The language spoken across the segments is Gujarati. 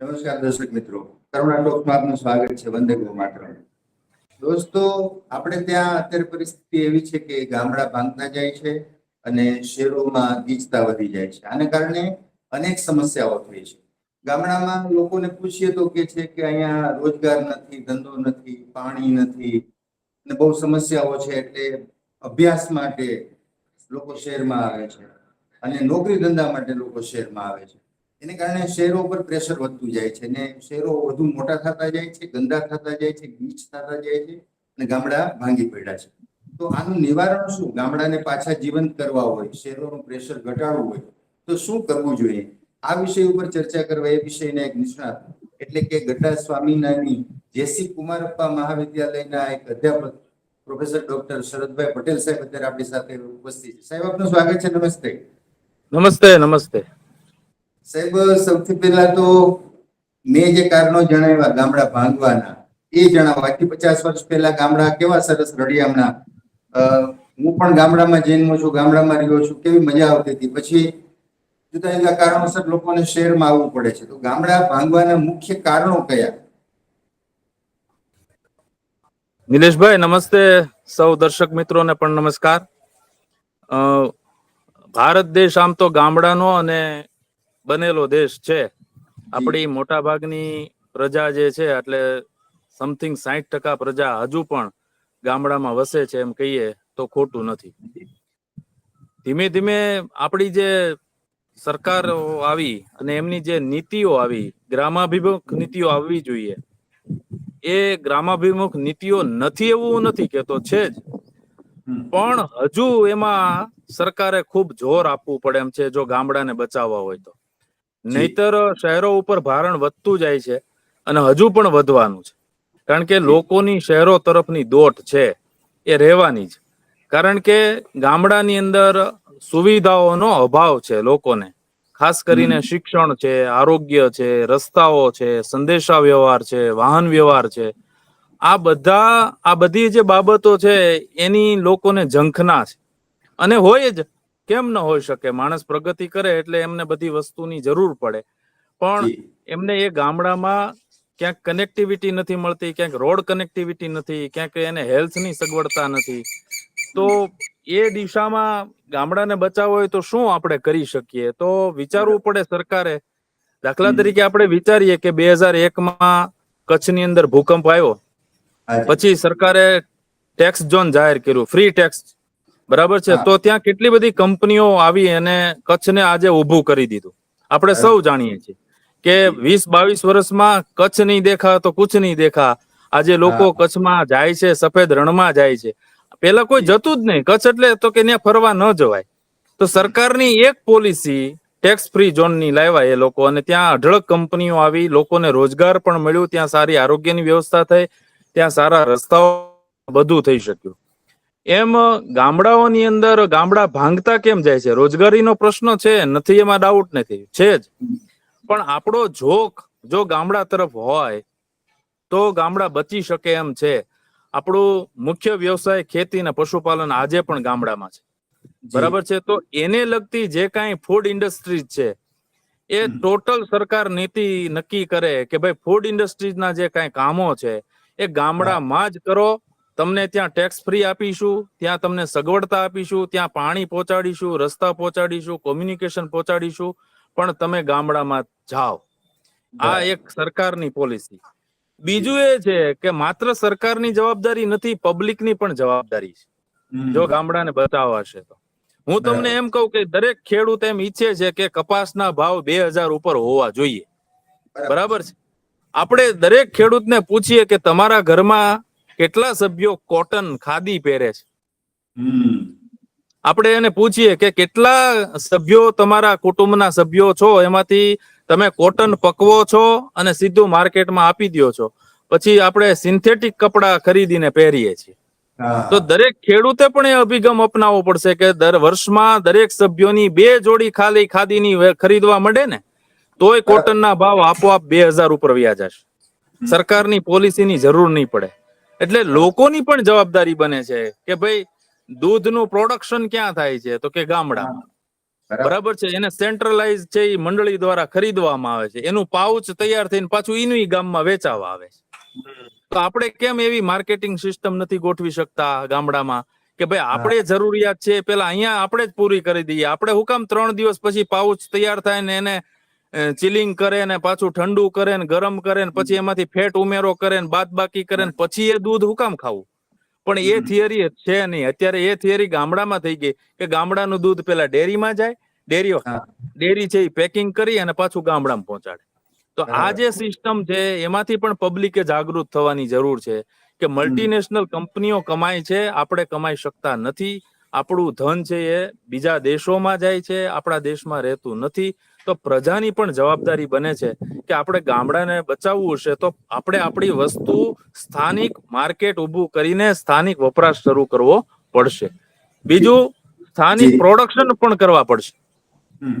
નમસ્કાર દર્શક મિત્રો. કરુણા ટોકમાં આપનું સ્વાગત છે. વંદે ગો માતરમ દોસ્તો, આપણે ત્યાં અત્યારે પરિસ્થિતિ એવી છે કે ગામડા ભાંગતા જાય છે અને શહેરોમાં ગીચતા વધી જાય છે. આને કારણે અનેક સમસ્યાઓ થઈ છે. ગામડામાં લોકોને પૂછીએ તો કે છે કે અહીંયા રોજગાર નથી, ધંધો નથી, પાણી નથી અને બહુ સમસ્યાઓ છે એટલે અભ્યાસ માટે લોકો શહેરમાં આવે છે અને નોકરી ધંધા માટે લોકો શહેરમાં આવે છે. એને કારણે શહેરો ઉપર પ્રેશર વધતું જાય છે અને શહેરો વધુ મોટા થતા જાય છે, ગંદા થતા જાય છે, ગીચ થતા જાય છે અને ગામડા ભાંગી પડ્યા છે. તો આનું નિવારણ શું? ગામડાને પાછા જીવંત કરવા હોય, શહેરોનું પ્રેશર ઘટાડવું હોય, તો શું કરવું જોઈએ? આ વિષય ઉપર ચર્ચા કરવા એ વિષયના એક નિષ્ણાત એટલે કે ગઢડા સ્વામિનારાયણની જેસી કુમારપ્પા મહાવિદ્યાલયના એક અધ્યાપક પ્રોફેસર ડોક્ટર શરદભાઈ પટેલ સાહેબ અત્યારે આપણી સાથે ઉપસ્થિત છે. સાહેબ, આપનું સ્વાગત છે. નમસ્તે. નમસ્તે નમસ્તે. સાહેબ, સૌથી પહેલા તો મેં જે કારણો જણાવ્યા ગામડા ભાંગવાના, એ જણાવવા કે પચાસ વર્ષ પહેલા ગામડા કેવા સરસ રળિયામણા હું પણ ગામડામાં જન્મો છું, ગામડામાં રહ્યો છું, કેવી મજા આવતી હતી. પછી જુદા જુદા કારણોસર લોકોને શહેરમાં આવવું પડે છે. તો ગામડા ભાંગવાના મુખ્ય કારણો કયા? નિલેશભાઈ, નમસ્તે. સૌ દર્શક મિત્રોને પણ નમસ્કાર. ભારત દેશ આમ તો ગામડાનો અને બનેલો દેશ છે. આપણી મોટા ભાગની પ્રજા જે છે એટલે સમથિંગ સાહીઠ ટકા પ્રજા હજુ પણ ગામડામાં વસે છે એમ કહીએ તો ખોટું નથી. ધીમે ધીમે આપણી જે સરકારો આવી અને એમની જે નીતિઓ આવી ગ્રામાભિમુખ નીતિઓ આવવી જોઈએ. એ ગ્રામાભિમુખ નીતિઓ નથી એવું નથી કેતો છે જ. પણ હજુ એમાં સરકારે ખૂબ જોર આપવું પડે એમ છે જો ગામડાને બચાવવા હોય તો. નહીતર શહેરો ઉપર ભારણ વધતું જાય છે અને હજુ પણ વધવાનું છે. કારણ કે લોકોની શહેરો તરફની દોટ છે એ રહેવાની જ. કારણ કે ગામડાની અંદર સુવિધાઓનો અભાવ છે લોકોને. ખાસ કરીને શિક્ષણ છે આરોગ્ય છે રસ્તાઓ છે સંદેશા વ્યવહાર છે વાહન વ્યવહાર છે. આ બધા આ બધી જે બાબતો છે એની લોકોને ઝંખના છે. અને હોય જ કેમ ન હોઈ શકે? માણસ પ્રગતિ કરે એટલે એમને બધી વસ્તુની જરૂર પડે. પણ એમને એ ગામડામાં ક્યાંક કનેક્ટિવિટી નથી મળતી ક્યાંક રોડ કનેક્ટિવિટી નથી ક્યાંક એને હેલ્થની સગવડતા નથી. તો એ દિશામાં ગામડાને બચાવવો હોય તો શું આપણે કરી શકીએ? તો વિચારવું પડે સરકારે. દાખલા તરીકે આપણે વિચારીએ કે બે હજાર એકમાં કચ્છની અંદર ભૂકંપ આવ્યો. પછી સરકારે ટેક્સ ઝોન જાહેર કર્યું ફ્રી ટેક્સ બરાબર છે? તો ત્યાં કેટલી બધી કંપનીઓ આવી અને કચ્છને આજે ઊભું કરી દીધું. આપણે સૌ જાણીએ છીએ કે વીસ બાવીસ વર્ષમાં કચ્છ નહીં દેખા તો કુછ નહીં દેખા આજે લોકો કચ્છમાં જાય છે સફેદ રણમાં જાય છે. પેલા કોઈ જતું જ નહીં. કચ્છ એટલે તો કે ત્યાં ફરવા ન જવાય. તો સરકારની એક પોલિસી ટેક્સ ફ્રી ઝોનની લાવ્યા એ લોકો અને ત્યાં અઢળક કંપનીઓ આવી. લોકોને રોજગાર પણ મળ્યું. ત્યાં સારી આરોગ્યની વ્યવસ્થા થઈ. ત્યાં સારા રસ્તાઓ બધું થઈ શક્યું. એમ ગામડાઓની અંદર ગામડા ભાંગતા કેમ જાય છે? રોજગારીનો પ્રશ્ન છે નથી એમાં ડાઉટ નથી છે જ. પણ આપણો જોક જો ગામડા તરફ હોય તો ગામડા બચી શકે એમ છે. આપણું મુખ્ય વ્યવસાય ખેતી અને પશુપાલન આજે પણ ગામડામાં છે. બરાબર છે? તો એને લગતી જે કાંઈ ફૂડ ઇન્ડસ્ટ્રીઝ છે એ ટોટલ સરકાર નીતિ નક્કી કરે કે ભાઈ ફૂડ ઇન્ડસ્ટ્રીઝના જે કાંઈ કામો છે એ ગામડામાં જ કરો. તમને ત્યાં ટેક્સ ફ્રી આપીશું ત્યાં તમને સગવડતા આપીશું ત્યાં પાણી પહોંચાડીશું રસ્તા પહોંચાડીશું કોમ્યુનિકેશન પહોંચાડીશું પણ તમે ગામડામાં જાઓ. આ એક સરકારની પોલિસી બીજું એ છે કે માત્ર સરકારની જવાબદારી નથી પબ્લિકની પણ જવાબદારી છે. જો ગામડાને બચાવવા છે તો. હું તમને એમ કહું કે દરેક ખેડૂત એમ ઈચ્છે છે કે કપાસના ભાવ બે હજાર ઉપર હોવા જોઈએ. બરાબર છે? આપણે દરેક ખેડૂતને પૂછીએ કે તમારા ઘરમાં કેટલા સભ્યો કોટન ખાદી પહેરે છે? આપણે એને પૂછીએ કે કેટલા સભ્યો તમારા કુટુંબના સભ્યો છો? એમાંથી તમે કોટન પકવો છો અને સીધું માર્કેટમાં આપી દો છો. પછી આપણે સિન્થેટિક કપડા ખરીદીને પહેરીએ છીએ. તો દરેક ખેડૂતે પણ એ અભિગમ અપનાવવો પડશે કે દર વર્ષમાં દરેક સભ્યોની બે જોડી ખાલી ખાદીની ખરીદવા મળે ને તોય કોટનના ભાવ આપોઆપ બે હજાર ઉપર વ્યાજ જશે સરકારની પોલિસીની જરૂર નહીં પડે. એટલે લોકોની પણ જવાબદારી બને છે કે ભાઈ દૂધનું પ્રોડક્શન ક્યાં થાય છે? તો કે ગામડામાં બરાબર. બરાબર છે? એને સેન્ટ્રલાઇઝ છે એ મંડળી દ્વારા ખરીદવામાં આવે છે. એનું પાઉચ તૈયાર થઈને પાછું એનું ગામમાં વેચાવા આવે છે. તો આપણે કેમ એવી માર્કેટિંગ સિસ્ટમ નથી ગોઠવી શકતા ગામડામાં? કે ભાઈ આપણે જરૂરિયાત છે પેલા અહીંયા આપણે જ પૂરી કરી દઈએ. આપણે હુકામ ત્રણ દિવસ પછી પાઉચ તૈયાર થાય ને એને ચિલિંગ કરે ને પાછું ઠંડુ કરે ને ગરમ કરે ને પછી એમાંથી ફેટ ઉમેરો કરે ને બાદ બાકી કરે ને પછી એ દૂધ હું કામ ખાવું? પણ એ થિયરી છે નહીં. અત્યારે એ થિયરી ગામડામાં થઈ ગઈ કે ગામડાનું દૂધ પેલા ડેરીમાં જાય ડેરીઓ ડેરી છે એ પેકિંગ કરી અને પાછું ગામડામાં પહોંચાડે. તો આ જે સિસ્ટમ છે એમાંથી પણ પબ્લિકે જાગૃત થવાની જરૂર છે કે મલ્ટીનેશનલ કંપનીઓ કમાય છે આપણે કમાઈ શકતા નથી. આપણું ધન છે એ બીજા દેશોમાં જાય છે આપણા દેશમાં રહેતું નથી. તો પ્રજાની પણ જવાબદારી બને છે કે આપણે ગામડાને બચાવવું હશે તો આપણે આપણી વસ્તુ સ્થાનિક માર્કેટ ઊભું કરીને સ્થાનિક વપરાશ શરૂ કરવો પડશે. બીજું સ્થાનિક પ્રોડક્શન પણ કરવા પડશે.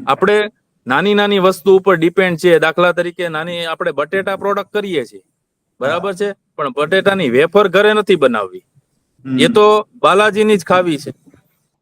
આપણે નાની નાની વસ્તુ ઉપર ડિપેન્ડ છે દાખલા તરીકે નાની આપણે બટેટા પ્રોડક્ટ કરીએ છીએ. બરાબર છે? પણ બટેટાની વેફર ઘરે નથી બનાવવી. એ તો બાલાજીની જ ખાવી છે.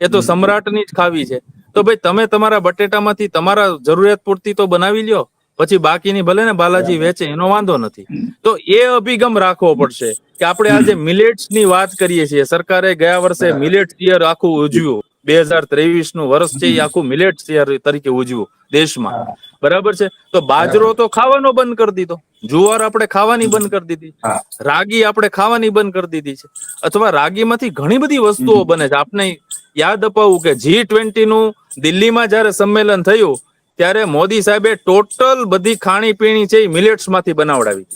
એ તો. સમ્રાટની જ ખાવી છે. તો ભાઈ તમે તમારા બટેટામાંથી તમારા જરૂરિયાત પૂરતી તો બનાવી લ્યો પછી બાકીની ભલે ને બાલાજી વેચે એનો વાંધો નથી. તો એ અભિગમ રાખવો પડશે કે આપણે આજે મિલેટ્સની વાત કરીએ છીએ. સરકારે ગયા વર્ષે મિલેટ યર આખું ઉજવ્યું. બે હજાર ત્રેવીસનું વર્ષ છે એ આખું મિલેટ યર તરીકે ઉજવ્યું દેશમાં. બરાબર છે? તો બાજરો તો ખાવાનો બંધ કરી દીધો. જુવાર આપણે ખાવાની બંધ કરી દીધી. રાગી આપણે ખાવાની બંધ કરી દીધી છે. અથવા રાગીમાંથી ઘણી બધી વસ્તુઓ બને છે. આપણે યાદ અપાવું કે જી ટ્વેન્ટી નું દિલ્હીમાં જયારે સંમેલન થયું, ત્યારે મોદી સાહેબે ટોટલ બધી ખાણીપીણી છે એ મિલેટ્સમાંથી બનાવડાવી.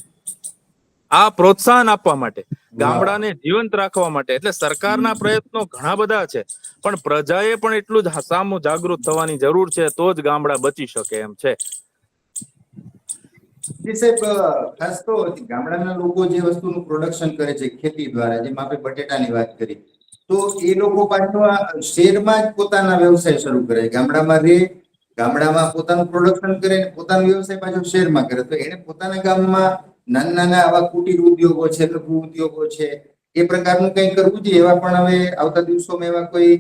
આ પ્રોત્સાહન આપવા માટે, ગામડાને જીવંત રાખવા માટે. એટલે સરકારના પ્રયત્નો ઘણા બધા છે, પણ પ્રજાએ પણ એટલું જ સામું જાગૃત થવાની જરૂર છે, તો જ ગામડા બચી શકે એમ છે. ગામડાના લોકો જે વસ્તુનું પ્રોડક્શન કરે છે ખેતી દ્વારા, જેમ આપણે બટેટાની વાત કરી. તો એ લોકો પાછો શેરમાં જ પોતાના વ્યવસાય શરૂ કરે. ગામડામાં રહે ગામડામાં પોતાનું પ્રોડક્શન કરે પોતાનો વ્યવસાય પાછો શેરમાં કરે. તો એને પોતાના ગામમાં નાના નાના આવા કુટીર ઉદ્યોગો છે, લઘુ ઉદ્યોગો છે, એ પ્રકારનું કંઈ કરવું જોઈએ એવા પણ હવે આવતા દિવસોમાં એવા કોઈ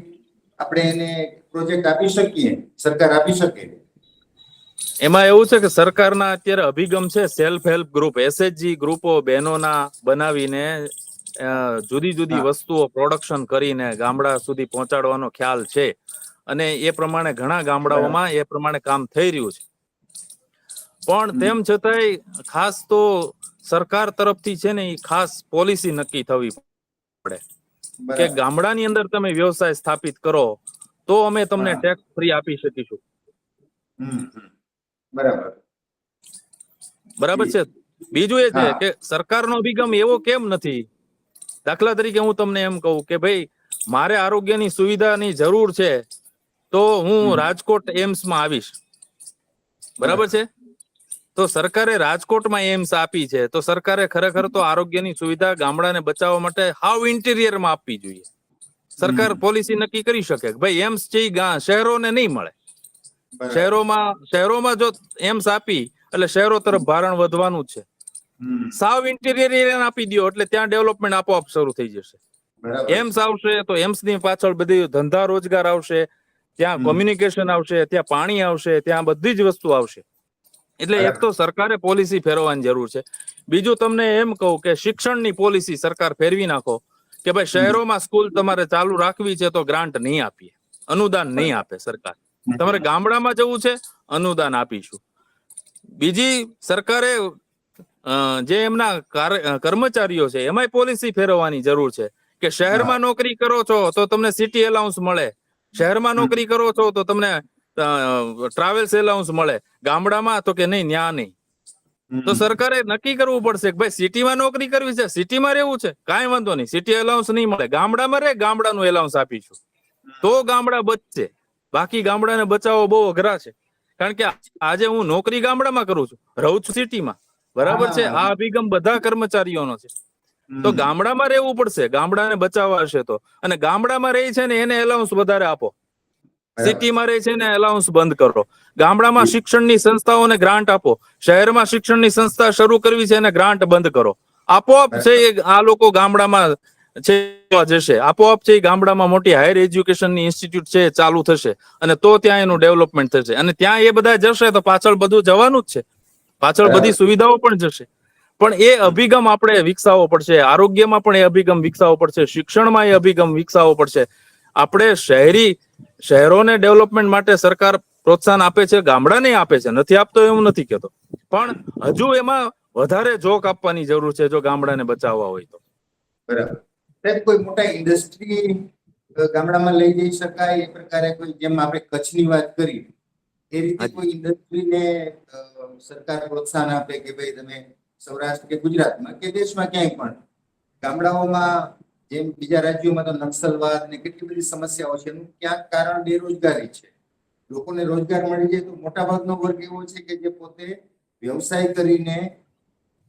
આપણે એને પ્રોજેક્ટ આપી શકીએ? સરકાર આપી શકે? એમાં એવું છે કે સરકારના અત્યારે અભિગમ છે સેલ્ફ હેલ્પ ગ્રુપ એસએચજી ગ્રુપો બહેનોના બનાવીને જુદી જુદી વસ્તુઓ પ્રોડક્શન કરીને ગામડા સુધી પહોંચાડવાનો ખ્યાલ છે. અને એ પ્રમાણે ઘણા ગામડાઓમાં એ પ્રમાણે કામ થઈ રહ્યું છે. પણ તેમ છતાંય ખાસ તો સરકાર તરફથી છે ને એ ખાસ પોલિસી નક્કી થવી કે ગામડાની અંદર તમે વ્યવસાય સ્થાપિત કરો તો અમે તમને ટેક્સ ફ્રી આપી શકીશું. બરાબર. બરાબર છે? બીજું એ છે. કે સરકારનો અભિગમ એવો કેમ નથી? દાખલા તરીકે હું તમને એમ કહું કે ભાઈ મારે આરોગ્યની સુવિધાની જરૂર છે તો હું રાજકોટ એમ્સમાં આવીશ. બરાબર છે? તો સરકારે રાજકોટમાં એમ્સ આપી છે તો સરકારે ખરેખર તો આરોગ્યની સુવિધા ગામડાને બચાવવા માટે હાવ ઇન્ટિરિયરમાં આપવી જોઈએ. સરકાર પોલિસી નક્કી કરી શકે કે ભાઈ એમ્સ છે શહેરોને નહીં મળે. શહેરોમાં શહેરોમાં જો એમ્સ આપી એટલે શહેરો તરફ ભારણ વધવાનું છે. સાવ ઇન્ટિરિયર એરિયા આપી દો એટલે ત્યાં ડેવલપમેન્ટ આપોઆપ શરૂ થઈ જશે. એમ્સ આવશે તો એમ્સની પાછળ બધી ધંધા રોજગાર આવશે ત્યાં. કોમ્યુનિકેશન આવશે ત્યાં પાણી આવશે ત્યાં બધી જ વસ્તુ આવશે. એટલે એક તો સરકારે પોલિસી ફેરવવાની જરૂર છે. બીજું તમને એમ કહું કે શિક્ષણની પોલિસી સરકાર ફેરવી નાખો કે ભાઈ શહેરોમાં સ્કૂલ તમારે ચાલુ રાખવી છે તો ગ્રાન્ટ નહીં આપીએ. અનુદાન નહીં આપે સરકાર. તમારે ગામડામાં જવું છે અનુદાન આપીશું. બીજી સરકારે જે એમના કર્મચારીઓ છે એમાંય પોલિસી ફેરવવાની જરૂર છે. કે શહેરમાં નોકરી કરો છો તો તમને સિટી એલાઉન્સ મળે. શહેરમાં નોકરી કરો છો તો તમને ટ્રાવેલ્સ એલાઉન્સ મળે. ગામડામાં તો કે નહીં ન્યા નહીં. તો સરકારે નક્કી કરવું પડશે કે ભાઈ સિટીમાં નોકરી કરવી છે સિટીમાં રહેવું છે? કાંઈ વાંધો નહીં. સિટી એલાઉન્સ નહીં મળે. ગામડામાં રે ગામડાનું એલાઉન્સ આપીશું. તો ગામડા બચશે. બાકી ગામડાને બચાવવો બહુ અઘરા છે. કારણ કે આજે હું નોકરી ગામડામાં કરું છું. રહું છું સિટીમાં બરાબર છે? આ અભિગમ બધા કર્મચારીઓનો છે. તો ગામડામાં રહેવું પડશે. ગામડાને બચાવવા હશે તો. અને ગામડામાં રહી છે ને એને એલાઉન્સ વધારે આપો. સિટીમાં રહે છે ને એલાઉન્સ બંધ કરો. ગામડામાં શિક્ષણની સંસ્થાઓને ગ્રાન્ટ આપો. શહેરમાં શિક્ષણની સંસ્થા શરૂ કરવી છે એને ગ્રાન્ટ બંધ કરો. આપોઆપ છે આ લોકો ગામડામાં છે જશે. આપોઆપ છે ગામડામાં મોટી હાયર એજ્યુકેશનની ઇન્સ્ટિટ્યૂટ છે ચાલુ થશે. અને તો ત્યાં એનું ડેવલપમેન્ટ થશે. અને ત્યાં એ બધા જશે તો પાછળ બધું જવાનું જ છે. પાછળ બધી સુવિધાઓ પણ જશે. પણ એ અભિગમ આપણે વિકસાવવો પડશે. આરોગ્યમાં પણ એ અભિગમ વિકસાવવો પડશે. શિક્ષણમાં એ અભિગમ વિકસાવવો પડશે. આપણે શહેરી શહેરોને ડેવલપમેન્ટ માટે સરકાર પ્રોત્સાહન આપે છે ગામડાને આપે છે. નથી આપતો એવું નથી કહેતો. પણ હજુ એમાં વધારે જોક આપવાની જરૂર છે જો ગામડાને બચાવવા હોય તો. બરાબર. કોઈ મોટા ઇન્ડસ્ટ્રી ગામડામાં લઈ જઈ શકાય એ પ્રકારે કોઈ જેમ આપણે કચ્છની વાત કરી એ રીતે કોઈ ઇન્ડસ્ટ્રીને સરકાર પ્રોત્સાહન આપે કે ભાઈ તમે સૌરાષ્ટ્ર કે ગુજરાતમાં કે દેશમાં ક્યાંય પણ ગામડાઓમાં જેમ બીજા રાજ્યોમાં તો નક્સલવાદ ને કેટલી બધી સમસ્યાઓ છે એનું ક્યાંક કારણ બેરોજગારી છે. લોકોને રોજગાર મળી જાય તો મોટાભાગનો વર્ગ એવો છે કે જે પોતે વ્યવસાય કરીને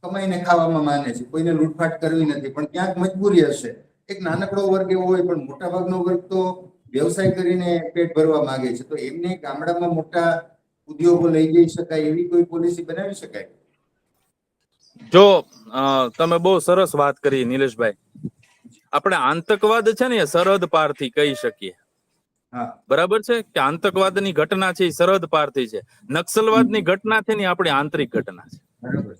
કમાઈને ખાવામાં માને છે. કોઈને લૂંટફાટ કરવી નથી પણ ક્યાંક મજબૂરી હશે. એક નાનકડો વર્ગ એવો હોય પણ મોટા ભાગનો વર્ગ તો વ્યવસાય કરીને પેટ ભરવા માંગે છે તો એમને ગામડામાં મોટા ઉદ્યોગો લઈ જઈ શકાય એવી કોઈ પોલિસી બનાવી શકાય? જો તમે બહુ સરસ વાત કરી નિલેશભાઈ. આપણે આતંકવાદ છે ને સરહદ પારથી કહી શકીએ. હા. બરાબર છે? કે આતંકવાદની ઘટના છે એ સરહદ પારથી છે. નક્સલવાદની ઘટના છે ને આપણી આંતરિક ઘટના છે. બરાબર.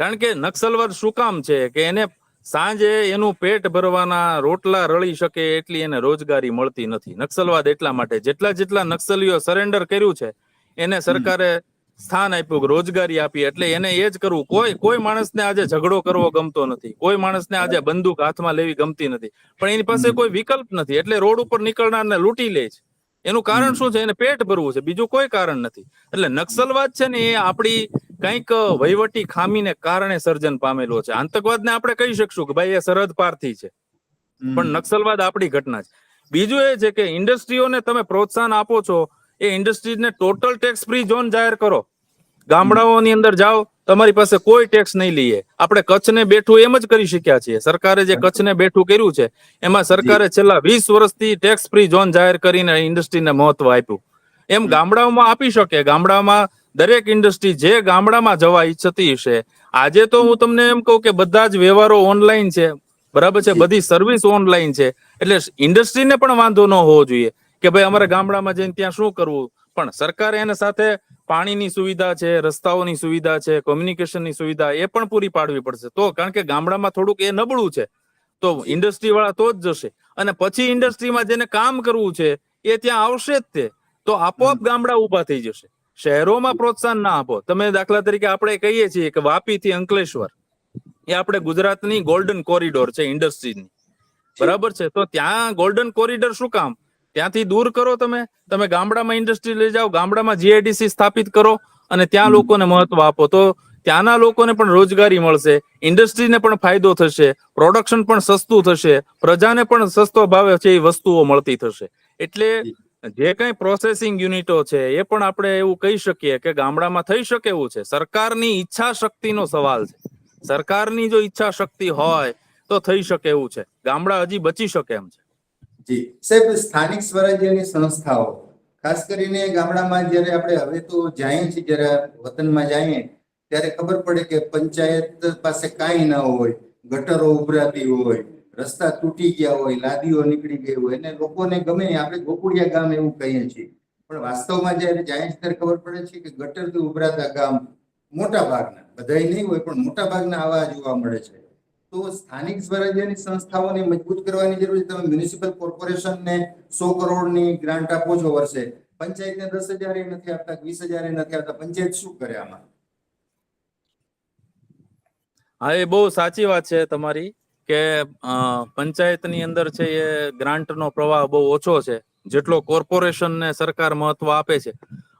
કારણ કે નક્સલવાદ શું કામ છે? કે એને સાંજે એનું પેટ ભરવાના રોટલા રળી શકે એટલી એને રોજગારી મળતી નથી. નક્સલવાદ એટલા માટે જેટલા જેટલા નક્સલીઓ સરેન્ડર કર્યું છે એને સરકારે સ્થાન આપ્યું રોજગારી આપી. એટલે એને એ જ કરવું. કોઈ કોઈ માણસને આજે ઝઘડો કરવો ગમતો નથી. કોઈ માણસને આજે બંદૂક હાથમાં લેવી ગમતી નથી. પણ એની પાસે કોઈ વિકલ્પ નથી. એટલે રોડ ઉપર નીકળનારને લૂંટી લે છે. એનું કારણ શું છે? એને પેટ ભરવું છે. બીજું કોઈ કારણ નથી. એટલે નક્સલવાદ છે ને એ આપણી કંઈક વહીવટી ખામીને કારણે સર્જન પામેલો છે. આતંકવાદને આપણે કહી શકશું કે ભાઈ એ સરહદ પારથી છે. પણ નક્સલવાદ આપણી ઘટના છે. બીજું એ છે કે ઇન્ડસ્ટ્રીઓને તમે પ્રોત્સાહન આપો છો. એ ઇન્ડસ્ટ્રીઝને ટોટલ ટેક્સ ફ્રી ઝોન જાહેર કરો. ગામડાઓની અંદર જાઓ તમારી પાસે કોઈ ટેક્સ નહીં લઈએ. આપણે કચ્છને બેઠું એમ જ કરી શક્યા છીએ. સરકારે જે કચ્છને બેઠું કર્યું છે એમાં સરકારે છેલ્લા વીસ વર્ષથી ટેક્સ ફ્રી ઝોન જાહેર કરીને ઇન્ડસ્ટ્રીને મહત્વ આપ્યું. એમ ગામડાઓમાં આપી શકે. ગામડામાં દરેક ઇન્ડસ્ટ્રી જે ગામડામાં જવા ઈચ્છતી હશે આજે તો હું તમને એમ કહું કે બધા જ વ્યવહારો ઓનલાઈન છે. બરાબર છે? બધી સર્વિસ ઓનલાઈન છે. એટલે ઇન્ડસ્ટ્રીને પણ વાંધો ન હોવો જોઈએ કે ભાઈ અમારે ગામડામાં જઈને ત્યાં શું કરવું? પણ સરકારે એના સાથે પાણીની સુવિધા છે રસ્તાઓની સુવિધા છે કોમ્યુનિકેશનની સુવિધા એ પણ પૂરી પાડવી પડશે. તો કારણ કે ગામડામાં થોડુંક એ નબળું છે. તો ઇન્ડસ્ટ્રી વાળા તો જ જશે. અને પછી ઇન્ડસ્ટ્રીમાં જેને કામ કરવું છે એ ત્યાં આવશે જ તે. તો આપોઆપ ગામડા ઊભા થઈ જશે. શહેરોમાં પ્રોત્સાહન ના આપો. તમે દાખલા તરીકે આપણે કહીએ છીએ કે વાપી થી અંકલેશ્વર. એ આપણે ગુજરાતની ગોલ્ડન કોરિડોર છે ઇન્ડસ્ટ્રીની બરાબર છે? તો ત્યાં ગોલ્ડન કોરિડોર શું કામ? ત્યાંથી દૂર કરો તમે. તમે ગામડામાં ઇન્ડસ્ટ્રી લઈ જાઓ ગામડામાં જીઆઈડીસી સ્થાપિત કરો અને ત્યાં લોકોને મહત્વ આપો. તો ત્યાંના લોકોને પણ રોજગારી મળશે ઇન્ડસ્ટ્રીને પણ ફાયદો થશે પ્રોડક્શન પણ સસ્તું થશે પ્રજાને પણ સસ્તો ભાવે છે એ વસ્તુઓ મળતી થશે. એટલે જે. કઈ પ્રોસેસિંગ યુનિટો છે એ પણ આપણે એવું કહી શકીએ કે ગામડામાં થઈ શકે એવું છે. સરકારની ઈચ્છા શક્તિનો સવાલ છે. સરકારની જો ઈચ્છા શક્તિ હોય તો થઈ શકે એવું છે. ગામડા હજી બચી શકે એમ છે. જી. સાહેબ, સ્થાનિક સ્વરાજ્યની સંસ્થાઓ, ખાસ કરીને ગામડામાં જ્યારે આપણે હવે તો જઈએ છીએ, જ્યારે વતનમાં જઈએ, ત્યારે ખબર પડે કે પંચાયત પાસે કાંઈ ના હોય. ગટરો ઉભરાતી હોય, રસ્તા તૂટી ગયા હોય, લાદીઓ નીકળી ગઈ હોય. અને લોકોને ગમે, આપણે ગોકુળિયા ગામ એવું કહીએ છીએ. પણ વાસ્તવમાં જ્યારે જાય છે ત્યારે ખબર પડે છે કે ગટરથી ઉભરાતા ગામ મોટા ભાગના બધાય નહીં હોય, પણ મોટા ભાગના આવા જોવા મળે છે. તો સ્થાનિક સ્વરાજ્યની સંસ્થાઓને મજબૂત કરવાની જરૂર છે. તમે મ્યુનિસિપલ કોર્પોરેશનને સો કરોડની ગ્રાન્ટ આપો છો વર્ષે. પંચાયતને દસ હજાર નથી આપતા, વીસ હજાર નથી આપતા. પંચાયત શું કરે આમાં? હા, એ બહુ સાચી વાત છે તમારી કે પંચાયતની અંદર છે એ ગ્રાન્ટનો પ્રવાહ બહુ ઓછો છે. જેટલો કોર્પોરેશનને સરકાર મહત્વ આપે છે.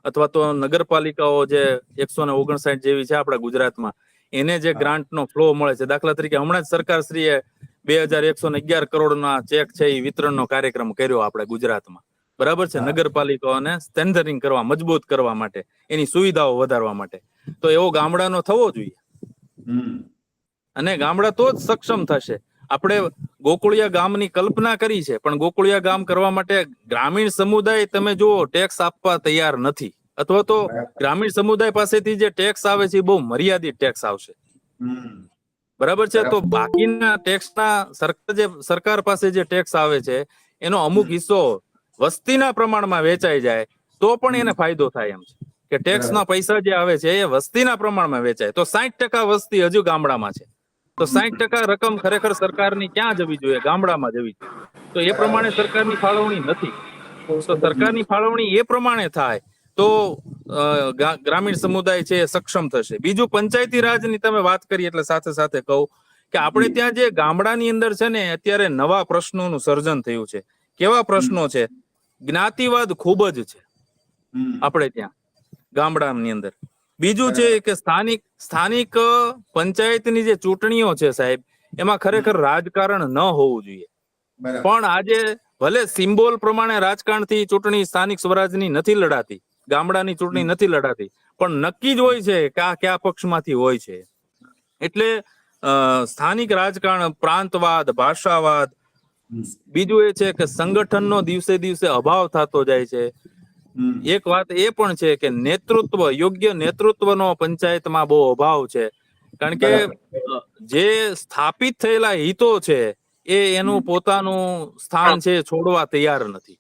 અથવા તો નગરપાલિકાઓ જે એકસો ને ઓગણસાઠ જેવી છે આપણા ગુજરાતમાં એને જે. ગ્રાન્ટનો ફ્લો મળે છે. દાખલા તરીકે હમણાં જ સરકાર શ્રીએ બે હજાર એકસો ને અગિયાર કરોડના ચેક છે એ વિતરણનો કાર્યક્રમ કર્યો આપણે ગુજરાતમાં. બરાબર છે? નગરપાલિકાઓને સ્ટેન્ડરિંગ કરવા મજબૂત કરવા માટે એની સુવિધાઓ વધારવા માટે. તો એવો ગામડાનો થવો જોઈએ. અને ગામડા તો જ સક્ષમ થશે. આપણે ગોકુળિયા ગામની કલ્પના કરી છે પણ ગોકુળિયા ગામ કરવા માટે ગ્રામીણ સમુદાય તમે જુઓ ટેક્સ આપવા તૈયાર નથી. અથવા તો ગ્રામીણ સમુદાય પાસેથી જે ટેક્સ આવે છે એ બહુ મર્યાદિત ટેક્સ આવશે. બરાબર છે? તો બાકીના ટેક્સના સરકાર જે સરકાર પાસે જે ટેક્સ આવે છે એનો અમુક હિસ્સો વસ્તીના પ્રમાણમાં વેચાઈ જાય તો પણ એને ફાયદો થાય એમ છે. કે ટેક્સના પૈસા જે આવે છે એ વસ્તીના પ્રમાણમાં વેચાય. તો સાહીઠ ટકા વસ્તી હજુ ગામડામાં છે. તો સાહીઠ ટકા રકમ ખરેખર સરકારની ક્યાં જવી જોઈએ? ગામડામાં જવી જોઈએ. તો એ પ્રમાણે સરકારની ફાળવણી નથી. તો સરકારની ફાળવણી એ પ્રમાણે થાય તો ગ્રામીણ સમુદાય છે એ સક્ષમ થશે. બીજું પંચાયતી રાજની તમે વાત કરી એટલે સાથે સાથે કહું કે આપણે ત્યાં જે ગામડાની અંદર છે ને અત્યારે નવા પ્રશ્નોનું સર્જન થયું છે. કેવા પ્રશ્નો છે? જ્ઞાતિવાદ ખૂબ જ છે. આપણે ત્યાં ગામડાની અંદર. બીજું છે કે સ્થાનિક સ્થાનિક પંચાયતની જે ચૂંટણીઓ છે સાહેબ એમાં ખરેખર રાજકારણ ન હોવું જોઈએ. પણ આજે ભલે સિમ્બોલ પ્રમાણે રાજકારણથી ચૂંટણી સ્થાનિક સ્વરાજની નથી લડાતી ગામડાની ચૂંટણી નથી લડાતી. પણ નક્કી જ હોય છે કે આ કયા પક્ષમાંથી હોય છે. એટલે સ્થાનિક રાજકારણ પ્રાંતવાદ ભાષાવાદ બીજું એ છે કે સંગઠનનો દિવસે દિવસે અભાવ થતો જાય છે. એક વાત એ પણ છે કે નેતૃત્વ યોગ્ય નેતૃત્વનો પંચાયતમાં બહુ અભાવ છે. કારણ કે જે સ્થાપિત થયેલા હિતો છે એ એનું પોતાનું સ્થાન છે છોડવા તૈયાર નથી.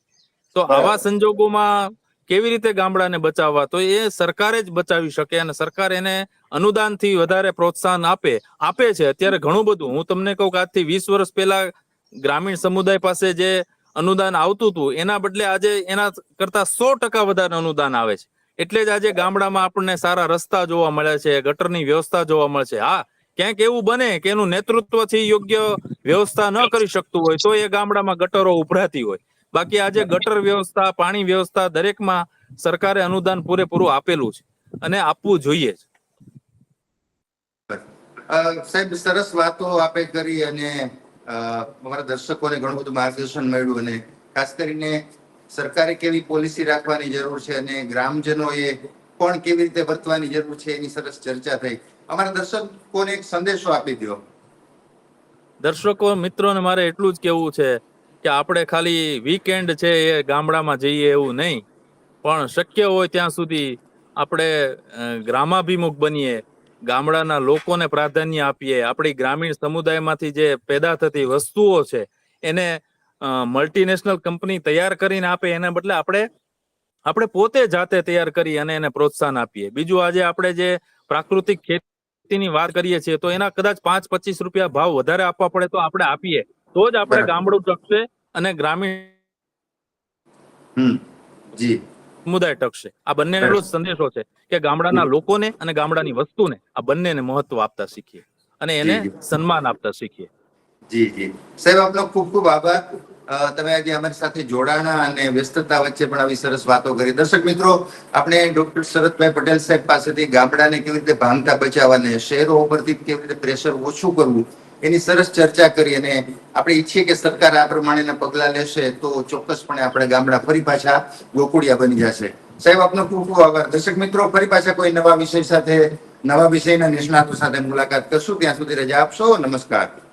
તો આવા સંજોગોમાં કેવી રીતે ગામડાને બચાવવા? તો એ સરકારે જ બચાવી શકે અને સરકાર એને અનુદાનથી વધારે પ્રોત્સાહન આપે આપે છે. અત્યારે ઘણું બધું. હું તમને કહું કે આજથી વીસ વર્ષ પહેલા ગ્રામીણ સમુદાય પાસે જે અનુદાન આવતું હતું, એના બદલે આજે એના કરતા સો ટકા વધારે અનુદાન આવે છે. એટલે જ આજે ગામડામાં આપણને સારા રસ્તા જોવા મળે છે, ગટરની વ્યવસ્થા જોવા મળે છે. હા, ક્યાંક એવું બને કે એનું નેતૃત્વથી યોગ્ય વ્યવસ્થા ન કરી શકતું હોય, તો એ ગામડામાં ગટરો ઉભરાતી હોય. બાકી આજે ગટર વ્યવસ્થા પાણી વ્યવસ્થા દરેકમાં સરકારે અનુદાન પૂરેપૂરું આપેલું છે અને આપવું જોઈએ જ સાહેબ સરસ વાતો આપે કરી અને અમારા દર્શકોને ઘણું બધું માર્ગદર્શન મળ્યું અને ખાસ કરીને સરકારે કેવી પોલિસી રાખવાની જરૂર છે અને ગ્રામજનોએ પણ કેવી રીતે વર્તવાની જરૂર છે એની સરસ ચર્ચા થઈ. અમારા દર્શકોને એક સંદેશો આપી દો દર્શકો મિત્રોને મારે એટલું જ કેવું છે કે આપણે ખાલી વીકેન્ડ છે એ ગામડામાં જઈએ એવું નહીં. પણ શક્ય હોય ત્યાં સુધી આપણે ગ્રામાભિમુખ બનીએ ગામડાના લોકોને પ્રાધાન્ય આપીએ આપણી ગ્રામીણ સમુદાયમાંથી જે પેદા થતી વસ્તુઓ છે એને મલ્ટીનેશનલ કંપની તૈયાર કરીને આપે એના બદલે આપણે આપણે પોતે જાતે તૈયાર કરી અને એને પ્રોત્સાહન આપીએ. બીજું આજે આપણે જે પ્રાકૃતિક ખેતીની વાત કરીએ છીએ તો એના કદાચ પાંચ પચીસ રૂપિયા ભાવ વધારે આપવા પડે તો આપણે આપીએ. તો જ આપણે ગામડું ટકશે અને ગ્રામીણ જી. સમુદાય ટકશે આ બંને એટલો જ સંદેશો છે કે ગામડાના લોકોને અને ગામડાની વસ્તુને આ બંનેને મહત્વ આપતા શીખીએ અને એને. સન્માન આપતા શીખીએ. જી જી. સાહેબ આપનો ખૂબ ખૂબ આભાર. તમે આજે અમારી સાથે જોડાણા અને વ્યસ્તતા વચ્ચે પણ આવી સરસ વાતો કરી. દર્શક મિત્રો આપણે ડોક્ટર શરદભાઈ પટેલ સાહેબ પાસેથી ગામડાને કેવી રીતે ભાંગતા બચાવવાને શહેરો ઉપરથી કેવી રીતે પ્રેશર ઓછું કરવું એની સરસ ચર્ચા કરી અને આપણે ઈચ્છીએ કે સરકાર આ પ્રમાણેના પગલા લેશે તો ચોક્કસપણે આપણે ગામડા ફરી પાછા ગોકુળિયા બની જશે. સાહેબ, આપનો ખૂબ ખૂબ આભાર. દર્શક મિત્રો, ફરી પાછા કોઈ નવા વિષય સાથે, નવા વિષયના નિષ્ણાતો સાથે મુલાકાત કરશું. ત્યાં સુધી રજા આપશો. નમસ્કાર.